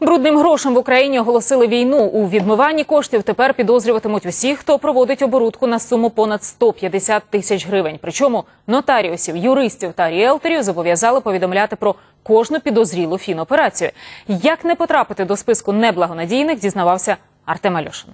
Брудним грошем в Україні оголосили війну. У відмиванні коштів тепер підозрюватимуть усіх, хто проводить оборудку на суму понад 150 тисяч гривень. Причому нотаріусів, юристів та ріелторів зобов'язали повідомляти про кожну підозрілу фіноперацію. Як не потрапити до списку неблагонадійних, дізнавався Артем Альошин.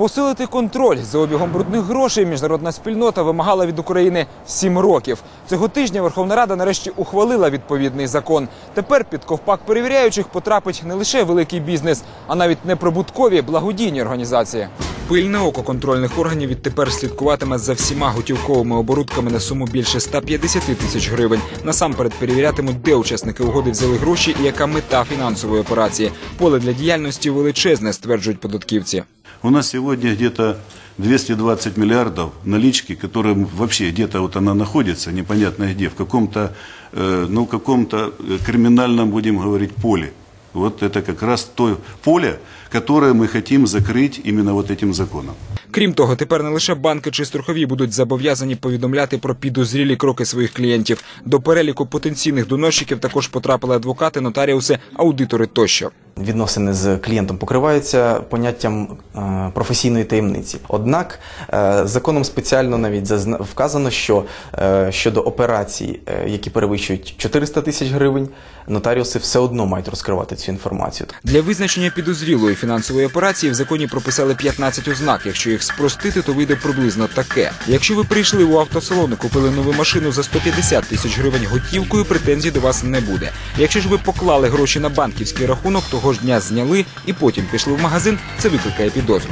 Посилити контроль за обігом брудних грошей міжнародна спільнота вимагала від України сім років. Цього тижня Верховна Рада нарешті ухвалила відповідний закон. Тепер під ковпак перевіряючих потрапить не лише великий бізнес, а навіть неприбуткові благодійні організації. Пильне око контрольних органів відтепер слідкуватиме за всіма готівковими оборудками на суму більше 150 тисяч гривень. Насамперед перевірятимуть, де учасники угоди взяли гроші і яка мета фінансової операції. Поле для діяльності величезне, стверджують податківці. У нас сегодня где-то 220 миллиардов налички, которая вообще где-то вот она находится, непонятно где, в каком-то, э, ну, каком-то э, криминальном, будем говорить, поле. Вот это как раз то поле, которое мы хотим закрыть именно вот этим законом. Крім того, тепер не лише банки чи страхові будуть зобов'язані повідомляти про підозрілі кроки своїх клієнтів. До переліку потенційних доносчиків також потрапили адвокати, нотаріуси, аудитори тощо. Відносини з клієнтом покриваються поняттям е, професійної таємниці. Однак е, законом спеціально навіть зазна- вказано, що е, щодо операцій, е, які перевищують 400 тисяч гривень, нотаріуси все одно мають розкривати цю інформацію. Для визначення підозрілої фінансової операції в законі прописали 15 ознак. Якщо їх спростити, то вийде приблизно таке. Якщо ви прийшли у автосалон і купили нову машину за 150 тисяч гривень готівкою, претензій до вас не буде. Якщо ж ви поклали гроші на банківський рахунок, того ж дня зняли і потім пішли в магазин, це викликає підозру.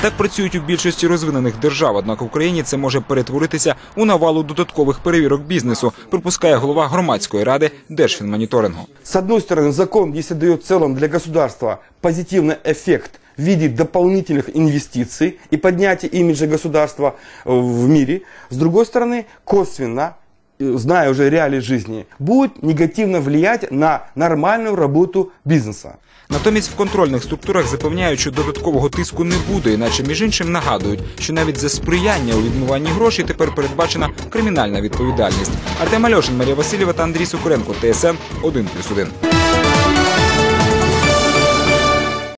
Так працюють у більшості розвинених держав, однак в Україні це може перетворитися у навалу додаткових перевірок бізнесу, припускає голова громадської ради Держфінмоніторингу. С одной стороны, закон, если дает в целом для государства позитивный эффект в виде дополнительных инвестиций и поднятия имиджа государства э, в мире, с другой стороны, косвенно, э, зная уже реалии жизни, будет негативно влиять на нормальную работу бизнеса. Натомість в контрольних структурах запевняють, що додаткового тиску не буде, іначе між іншим нагадують, що навіть за сприяння у відмиванні грошей тепер передбачена кримінальна відповідальність. Артем Альошин, Марія Васильєва та Андрій Сукуренко, ТСН 1+,1.